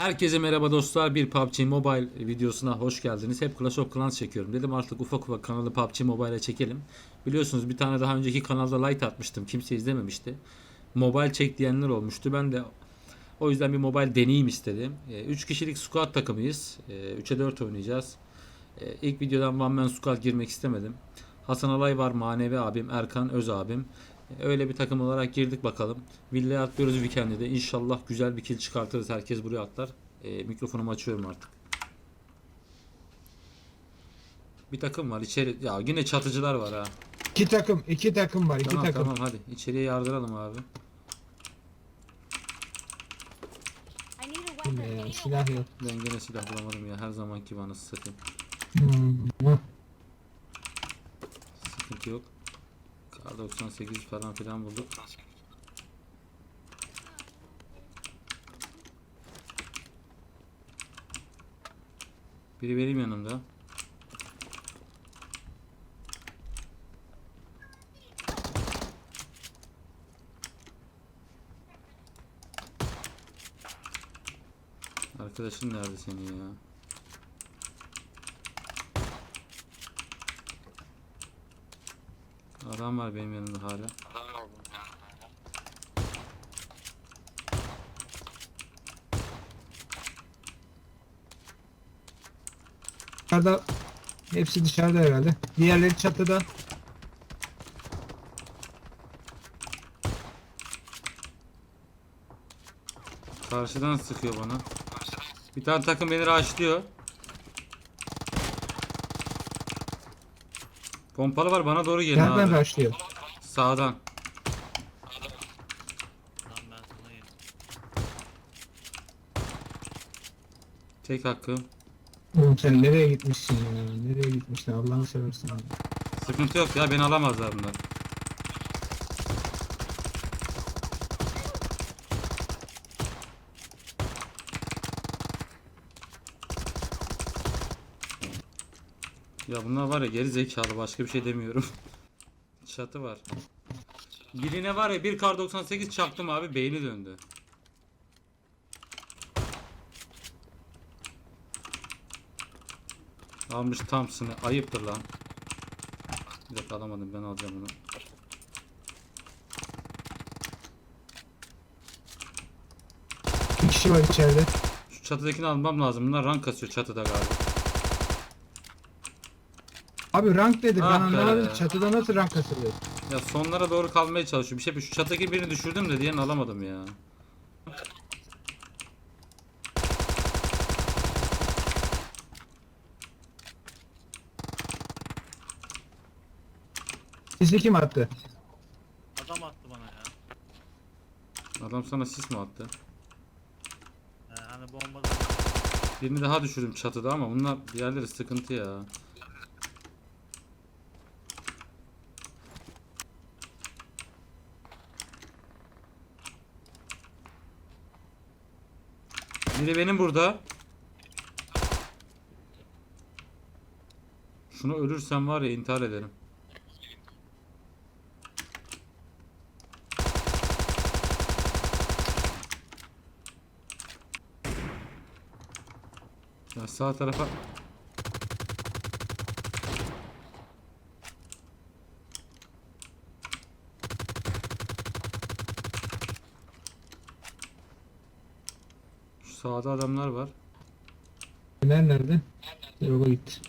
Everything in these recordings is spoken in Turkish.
Herkese merhaba dostlar. Bir PUBG Mobile videosuna hoş geldiniz. Hep Clash of Clans çekiyorum. Dedim artık ufak ufak kanalı PUBG Mobile'e çekelim. Biliyorsunuz bir tane daha önceki kanalda light atmıştım. Kimse izlememişti. Mobile çek diyenler olmuştu. Ben de o yüzden bir mobile deneyeyim istedim. 3 kişilik squad takımıyız. 3'e 4 oynayacağız. E, İlk videodan one man squad girmek istemedim. Hasan Alay var, Manevi abim, Erkan Öz abim. Öyle bir takım olarak girdik bakalım. Villaya atlıyoruz weekend'de de. İnşallah güzel bir kill çıkartırız. Herkes buraya atlar. E, mikrofonumu açıyorum artık. Bir takım var içeri. Ya yine çatıcılar var ha. İki takım, iki takım var, iki Tamam takım. tamam hadi içeriye yardıralım abi. I need a Bu weapon. ne I ya, a silah yok. Ben gene silah bulamadım ya. Her zamanki gibi anasını satayım. Hmm. Sıkıntı yok. Kar 98 falan filan bulduk. Biri benim yanımda. Arkadaşın nerede senin ya? Adam var benim yanımda hala. Dışarıda, hepsi dışarıda herhalde. Diğerleri çatıda. Karşıdan sıkıyor bana. Bir tane takım beni rushlıyor. Pompalı var bana doğru gelin Nereden abi. başlıyor? Sağdan. Lan ben sana yedim. Tek hakkım. Oğlum sen nereye gitmişsin ya? Nereye gitmişsin Allah'ını seversen. Sıkıntı yok ya beni alamazlar bunlar. Ya bunlar var ya geri zekalı başka bir şey demiyorum. Çatı var. Birine var ya bir kar 98 çaktım abi beyni döndü. Almış Thompson'ı ayıptır lan. Bir dakika alamadım ben alacağım bunu. Bir kişi var içeride. Şu çatıdakini almam lazım. Bunlar rank kasıyor çatıda galiba. Abi rank dedi Ah ben be. anlamadım. Çatıda nasıl rank atılıyor? Ya sonlara doğru kalmaya çalışıyorum. Bir şey şu çatıdaki birini düşürdüm de diğerini alamadım ya. Sizi kim attı? Adam attı bana ya. Adam sana sis mi attı? Ee, hani bomba da Birini daha düşürdüm çatıda ama bunlar diğerleri sıkıntı ya. Biri benim burada. Şunu ölürsem var ya intihar ederim. Ya sağ tarafa sağda adamlar var. Fener nerede? Yola gitti.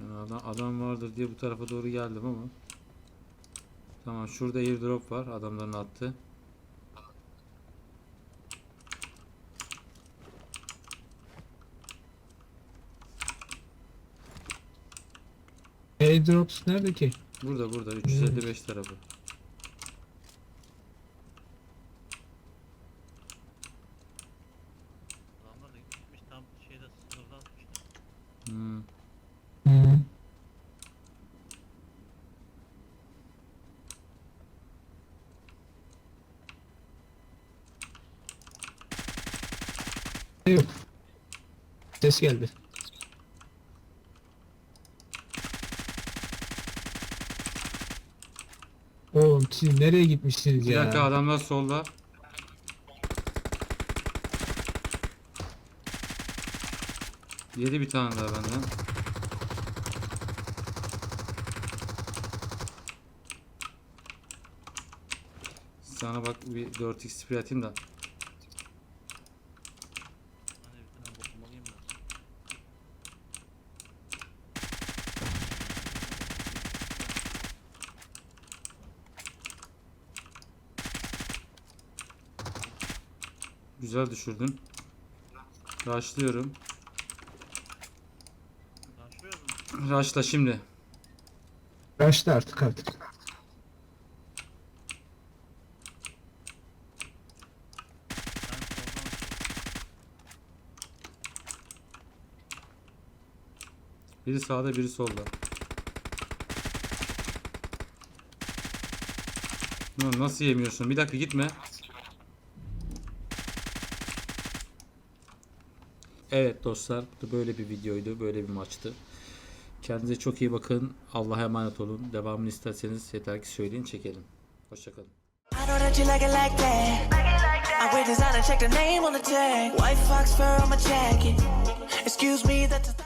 Yani adam, adam vardır diye bu tarafa doğru geldim ama. Tamam şurada airdrop var adamların attı. Airdrops nerede ki? Burada burada 355 tarafı. adamlar da gitmiş tam şeyde. Hmm. Ses geldi. Oğlum siz nereye gitmişsiniz Bir ya? dakika adamlar solda. Yedi bir tane daha benden. Sana bak bir 4x spray atayım da. Hani bir tane bombalıyım da. Güzel düşürdün. Mu? Rushla şimdi. Başla artık artık. Biri sağda biri solda. Lan Nasıl yemiyorsun? Bir dakika gitme. Evet dostlar böyle bir videoydu. Böyle bir maçtı. Kendinize çok iyi bakın. Allah'a emanet olun. Devamını isterseniz yeter ki söyleyin çekelim. Hoşçakalın. I know that you like it like that. I wear designer, check the name on the tag. White fox fur on my jacket. Excuse me, that's